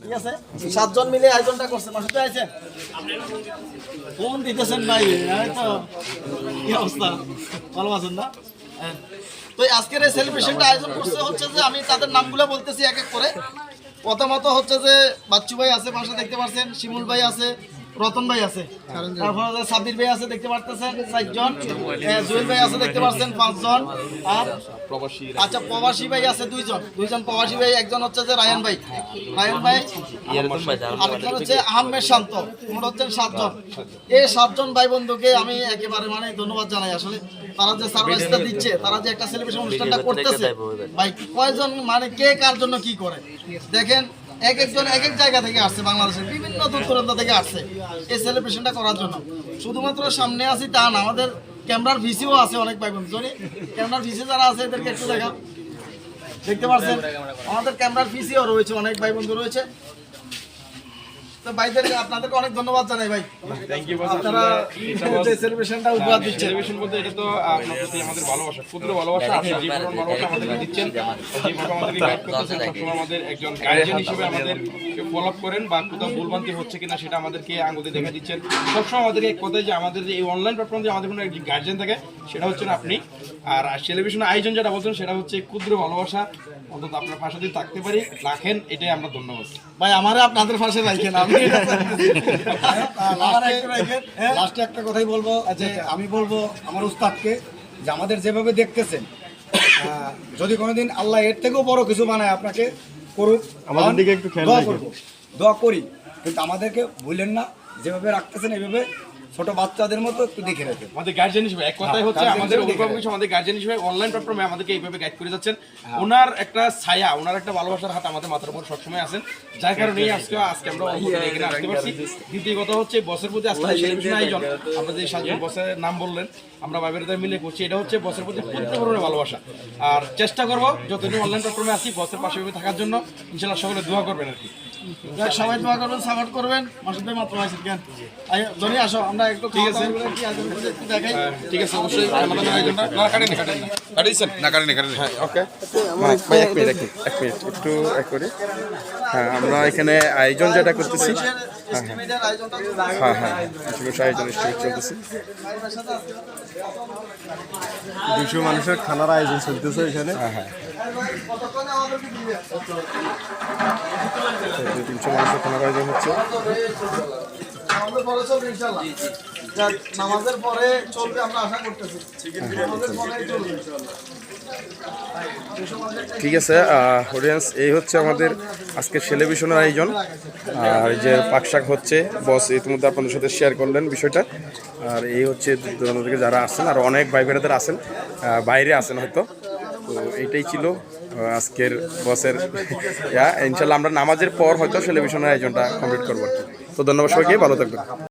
ঠিক সাতজন মিলে আয়োজনটা করছে। মাসুদ আছেন ফোন দিতেছেন ভাই তো কি অবস্থা? ভালো আছেন না? হ্যাঁ। তো আজকের এই সেলিব্রেশনটা আয়োজন করছে হচ্ছে যে আমি তাদের নামগুলো বলতেছি এক এক করে। প্রথমত হচ্ছে যে বাচ্চু ভাই আছে পাশে দেখতে পাচ্ছেন শিমুল ভাই আছে রতন ভাই আছে। তারপর সাব্বির ভাই আছে, দেখতে পারতেছেন, চারজন। জুয়েল ভাই আছে, দেখতে পাচ্ছেন পাঁচজন। আর আচ্ছা প্রবাসী ভাই আছে দুইজন। দুইজন প্রবাসী ভাই, একজন হচ্ছে যে রায়ান ভাই। রায়ন ভাই, আরেকজন হচ্ছে আহমেদ শান্ত। মোট হচ্ছেন সাতজন। এই সাতজন ভাই বন্ধুকে আমি একেবারে মানে ধন্যবাদ জানাই। আসলে তারা যে সার্ভিসটা দিচ্ছে, তারা যে একটা সেলিব্রেশন অনুষ্ঠানটা করতেছে, ভাই, কয়জন মানে কে কার জন্য কি করে? দেখেন এক একজন এক এক জায়গা থেকে আসছে বাংলাদেশের বিভিন্ন দূর দূরান্ত থেকে আসছে এই সেলিব্রেশনটা করার জন্য। শুধুমাত্র সামনে আছি তা না, আমাদের ক্যামেরার ভিসিও আছে অনেক ভাই বোন। জানি ক্যামেরার ভিসি যারা আছে এদেরকে একটু দেখা দেখতে পাচ্ছেন আমাদের ক্যামেরার ফিসিও রয়েছে, অনেক ভাই বন্ধু রয়েছে। তো ভাইদের আপনাদেরকে অনেক ধন্যবাদ জানাই ভাই। থ্যাংক ইউ আপনারা যে সেলিব্রেশনটা উপহার দিচ্ছেন। টেলিভিশন বলতে এটা তো আপনার আমাদের ভালোবাসা ক্ষুদ্র ভালোবাসা আপনি যে পরিমাণ ভালোবাসা আমাদেরকে দিচ্ছেন। যেভাবে আমাদেরকে গাইড করতেছেন সবসময় আমাদের একজন গার্জিয়ান হিসেবে আমাদের ফলো করেন বা কোথাও ভুলভ্রান্তি হচ্ছে কিনা সেটা আমাদেরকে আঙুলে দেখা দিচ্ছেন। সবসময় আমাদেরকে এক কথায় যে আমাদের এই অনলাইন প্ল্যাটফর্ম যে আমাদের কোনো একজন গার্জিয়ান থাকে সেটা হচ্ছেন আপনি। আর টেলিভিশন আয়োজন যেটা বলছেন সেটা হচ্ছে ক্ষুদ্র ভালোবাসা। অন্তত আপনার পাশে যদি থাকতে পারি রাখেন এটাই আমরা ধন্যবাদ। ভাই আমারে আপনাদের পাশে রাখেন হ্যাঁ? লাস্টে একটা কথাই বলব যে আমি বলব আমার উস্তাদকে যে আমাদের যেভাবে দেখতেছেন যদি কোনোদিন আল্লাহ এর থেকেও বড় কিছু বানায় আপনাকে করুক আমাদের দিকে একটু দোয়া করি কিন্তু আমাদেরকে ভুলেন না যেভাবে রাখতেছেন এইভাবে ছোট বাচ্চাদের মতো একটু দেখে রাখেন। আমাদের গার্জিয়ান হিসেবে এক কথাই হচ্ছে আমাদের অভিভাবক হিসেবে আমাদের গার্জিয়ান হিসেবে অনলাইন প্ল্যাটফর্মে আমাদেরকে এইভাবে গাইড করে যাচ্ছেন। ওনার একটা ছায়া ওনার একটা ভালোবাসার হাত আমাদের মাথার উপর সবসময় আছেন যার কারণে আজকে আজকে আমরা এখানে আসতে পারছি। দ্বিতীয় কথা হচ্ছে বসের প্রতি আজকে টেলিভিশন আয়োজন আমরা যে সাতজন বসের নাম বললেন। আমরা বাইবেরিতে মিলে করছি। এটা হচ্ছে বসের প্রতি প্রত্যেক ধরনের ভালোবাসা। আর চেষ্টা করব যতদিন অনলাইন প্ল্যাটফর্মে আছি বসের পাশে থাকার জন্য ইনশাল্লাহ সকলে দোয়া করবেন আর কি। সবাই দোয়া করবেন সাপোর্ট করবেন। মাসুদ ভাই মাত্র আছেন কেন? জনি আসো আমরা একটু ঠিক আছে। দেখাই হ্যাঁ, ঠিক আছে অবশ্যই। না কাটেন না হ্যাঁ ওকে ভাই এক মিনিট এক মিনিট এক মিনিট একটু এক করি। হ্যাঁ আমরা এখানে আয়োজন যেটা করতেছি। হ্যাঁ হ্যাঁ। আয়োজন চলতেছে। দুশো মানুষের খানার আয়োজন চলতেছে এখানে। হ্যাঁ হ্যাঁ। তিনশো মানুষের খানার আয়োজন হচ্ছে। নামাজের পরে চলবে আমরা আশা করতেছি। ঠিক আছে অডিয়েন্স এই হচ্ছে আমাদের আজকে টেলিভিশনের আয়োজন। আর এই যে পাকশাক হচ্ছে বস ইতিমধ্যে আপনাদের সাথে শেয়ার করলেন বিষয়টা। আর এই হচ্ছে থেকে যারা আসছেন আর অনেক ভাই বেড়াদের আছেন বাইরে আছেন হয়তো। তো এটাই ছিল আজকের বসের ইনশাল্লাহ আমরা নামাজের পর হয়তো সেলিব্রেশনের আয়োজনটা কমপ্লিট করব তো ধন্যবাদ সবাইকে, ভালো থাকবেন।